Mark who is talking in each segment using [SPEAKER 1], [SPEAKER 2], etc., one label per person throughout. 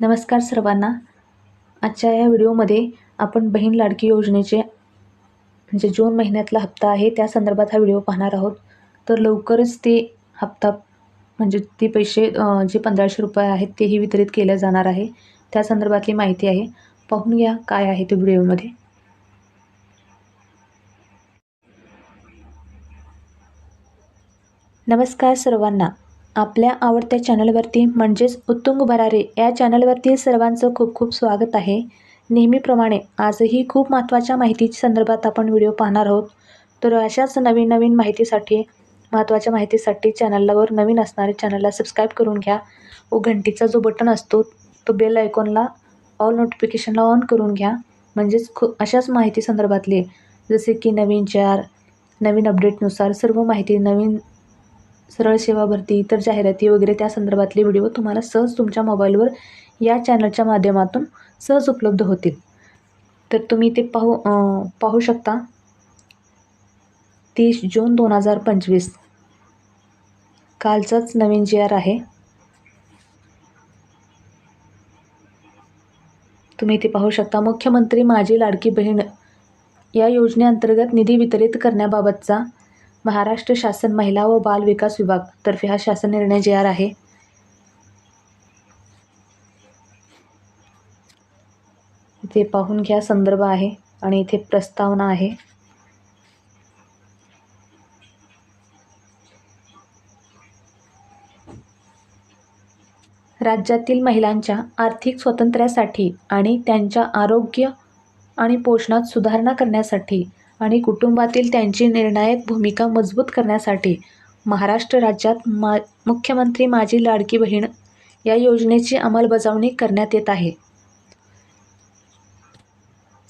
[SPEAKER 1] नमस्कार सर्वांना. आजच्या या व्हिडिओमध्ये आपण बहीण लाडकी योजनेचे म्हणजे जून महिन्यातला हप्ता आहे त्या संदर्भात हा व्हिडिओ पाहणार आहोत. तर लवकरच ते हप्ता म्हणजे ते पैसे जे पंधराशे रुपये आहेत तेही वितरित केले जाणार आहे. त्या संदर्भातली माहिती आहे. पाहून घ्या काय आहे ते व्हिडिओमध्ये. नमस्कार सर्वांना. आपल्या आवडत्या चॅनलवरती म्हणजेच उत्तुंग भरारे या चॅनलवरती सर्वांचं खूप खूप स्वागत आहे. नेहमीप्रमाणे आजही खूप महत्त्वाच्या माहितीच्या संदर्भात आपण व्हिडिओ पाहणार आहोत. तर अशाच नवीन नवीन माहितीसाठी महत्त्वाच्या माहितीसाठी चॅनलवर नवीन असणारे चॅनलला सबस्क्राईब करून घ्या. व घंटीचा जो बटन असतो तो बेल आयकॉनला ऑल नोटिफिकेशनला ऑन करून घ्या. म्हणजेच खू अशाच माहिती संदर्भातले जसे की नवीन चार नवीन अपडेटनुसार सर्व माहिती नवीन सरळ सेवा भरती इतर जाहिराती वगैरे त्या संदर्भातले व्हिडिओ तुम्हाला सहज तुमच्या मोबाईलवर या चॅनलच्या माध्यमातून सहज उपलब्ध होतील. तर तुम्ही ते पाहू पाहू शकता. तीस जून दोन हजार पंचवीस. कालचाच नवीन जी आर आहे. तुम्ही ते पाहू शकता. मुख्यमंत्री माझी लाडकी बहीण या योजनेअंतर्गत निधी वितरित करण्याबाबतचा महाराष्ट्र शासन महिला व बाल विकास विभाग तर्फे हा शासन निर्णय जे आर आहे. इथे पाहून घ्या संदर्भ आहे आणि इथे प्रस्तावना आहे. राज्यातील महिलांच्या आर्थिक स्वातंत्र्यासाठी आणि त्यांच्या आरोग्य आणि पोषणात सुधारणा करण्यासाठी आणि कुटुंबातील त्यांची निर्णायक भूमिका मजबूत करण्यासाठी महाराष्ट्र राज्यात मा मुख्यमंत्री माझी लाडकी बहीण या योजनेची अंमलबजावणी करण्यात येत आहे.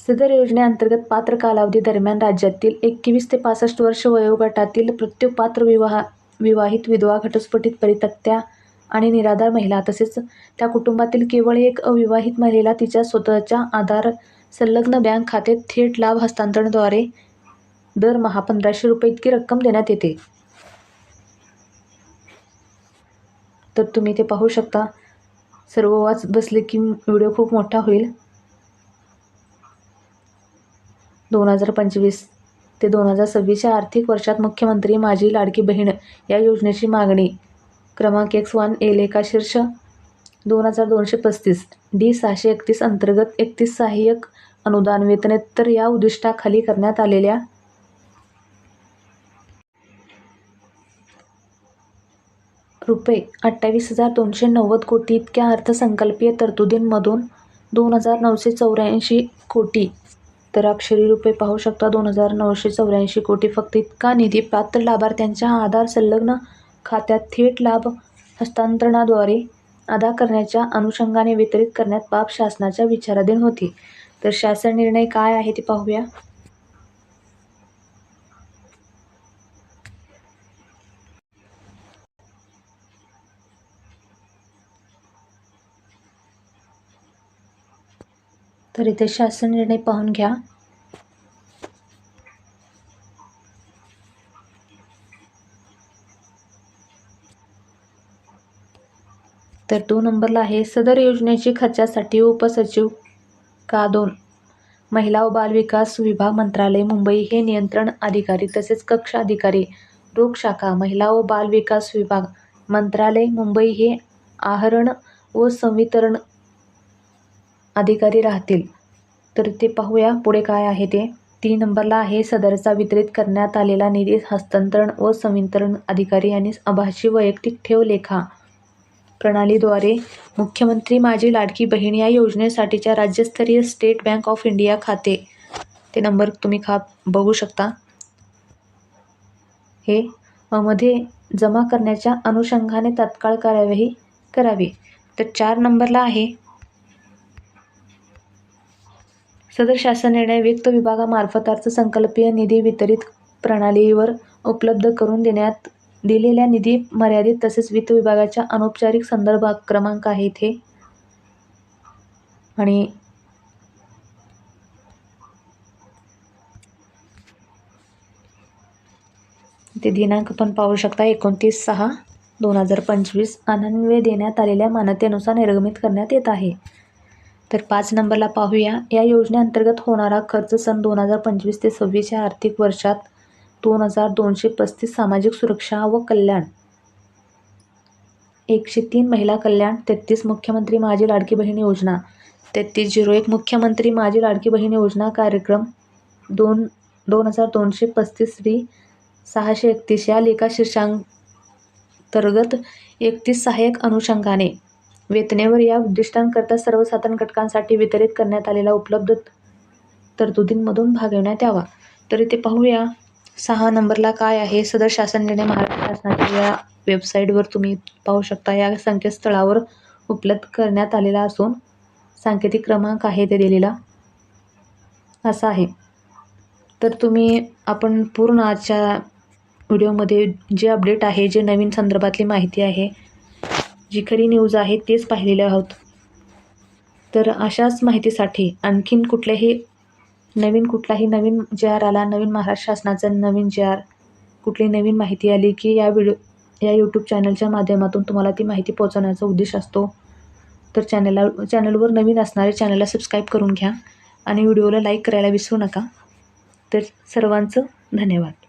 [SPEAKER 1] सदर योजनेअंतर्गत पात्र कालावधी दरम्यान राज्यातील एकवीस ते पासष्ट वर्ष वयोगटातील प्रत्येक पात्र विवाह विवाहित विधवा घटस्फोटित परितक्त्या आणि निराधार महिला तसेच त्या कुटुंबातील केवळ एक अविवाहित महिलेला तिच्या स्वतःच्या आधार संलग्न बँक खाते थेट लाभ हस्तांतरणाद्वारे दरमहा पंधराशे रुपये इतकी रक्कम देण्यात येते. तर तुम्ही ते पाहू शकता. सर्व वाच बसले की व्हिडिओ खूप मोठा होईल. दोन हजार पंचवीस ते दोन हजार सव्वीसच्या आर्थिक वर्षात मुख्यमंत्री माझी लाडकी बहीण या योजनेची मागणी क्रमांक एक्स वन एल एका शीर्ष दोन हजार दोनशे पस्तीस. डी सहाशे एकतीस अंतर्गत एकतीस सहाय्यक अनुदान वेतनेतर या उद्दिष्टाखाली करण्यात आलेल्या रुपये अठ्ठावीस हजार दोनशे नव्वद कोटी इतक्या अर्थसंकल्पीय तरतुदींमधून दोन हजार नऊशे चौऱ्याऐंशी कोटी. तर अक्षरी रुपये पाहू शकता दोन हजार नऊशे चौऱ्याऐंशी कोटी फक्त इतका निधी पात्र लाभार्थ्यांच्या आधार संलग्न खात्यात थेट लाभ हस्तांतरणाद्वारे अदा करण्याच्या अनुषंगाने वितरित करण्यात बाब शासनाच्या विचाराधीन होती. तर शासन निर्णय काय आहे ते पाहूया. तर इथे शासन निर्णय पाहून घ्या. तर तो नंबरला आहे सदर योजनेची खर्चासाठी उपसचिव का दोन? महिला व बालविकास विभाग मंत्रालय मुंबई. हे नियंत्रण अधिकारी तसेच कक्ष अधिकारी रोग शाखा महिला व बाल विकास विभाग मंत्रालय मुंबई. हे आहरण व संवितरण अधिकारी राहतील. तर ते पाहूया पुढे काय आहे ते. तीन नंबरला आहे सदरचा वितरित करण्यात आलेला निधी हस्तांतरण व संवितरण अधिकारी यांनी आभासी वैयक्तिक ठेव लेखा. प्रणालीद्वारे मुख्यमंत्री माझी लाडकी बहीण या योजनेसाठीच्या राज्यस्तरीय स्टेट बँक ऑफ इंडिया खाते. ते नंबर तुम्ही खा बघू शकता. हे मध्ये जमा करण्याच्या अनुषंगाने तात्काळ कार्यवाही करावी. तर चार नंबरला आहे. सदर शासन निर्णय वित्त विभागामार्फत अर्थसंकल्पीय निधी वितरित प्रणालीवर उपलब्ध करून देण्यात दिलेल्या निधी मर्यादित तसेच वित्त विभागाच्या अनौपचारिक संदर्भ क्रमांक आहे इथे. आणि ते दिनांक पण पाहू शकता एकोणतीस सहा दोन हजार पंचवीस अनन्वय देण्यात आलेल्या मान्यतेनुसार निर्गमित करण्यात येत आहे. तर पाच नंबरला पाहूया. या योजनेअंतर्गत होणारा खर्च सन दोन हजार पंचवीस ते सव्वीस या आर्थिक वर्षात दोन हजार दोनशे पस्तीस सामाजिक सुरक्षा व कल्याण. एकशे तीन महिला कल्याण तेहतीस मुख्यमंत्री माझी लाडकी बहीण योजना तेहतीस झिरो एक मुख्यमंत्री माझी लाडकी बहीण योजना कार्यक्रम दोन दोन हजार दोनशे पस्तीस श्री सहाशे एकतीस या लेखा शीर्षांतर्गत एकतीस सहाय्यक अनुषंगाने वेतनेवर या उद्दिष्टांकरता सर्वसाधारण घटकांसाठी वितरित करण्यात आलेला उपलब्ध तरतुदींमधून भागवण्यात यावा. तर इथे पाहूया. सहा नंबरला काय आहे? सदर शासन निर्णय महाराष्ट्र शासनाच्या या वेबसाईटवर तुम्ही पाहू शकता. या संकेतस्थळावर उपलब्ध करण्यात आलेला असून सांकेतिक क्रमांक आहे ते दिलेला. असा आहे. तर तुम्ही आपण पूर्ण आजच्या व्हिडिओमध्ये जे अपडेट आहे जे नवीन संदर्भातली माहिती आहे जी खरी न्यूज आहे तेच पाहिलेले आहोत. तर अशाच माहितीसाठी आणखीन कुठल्याही नवीन कुठलाही नवीन जे आर आला नवीन महाराष्ट्र शासनाचा नवीन जे आर कुठली नवीन माहिती आली की या व्हिडिओ या यूट्यूब चॅनलच्या माध्यमातून तुम्हाला ती माहिती पोहोचवण्याचा उद्देश असतो. तर चॅनलला चॅनलवर नवीन असणारे चॅनलला सबस्क्राईब करून घ्या आणि व्हिडिओला लाईक करायला विसरू नका. तर सर्वांचं धन्यवाद.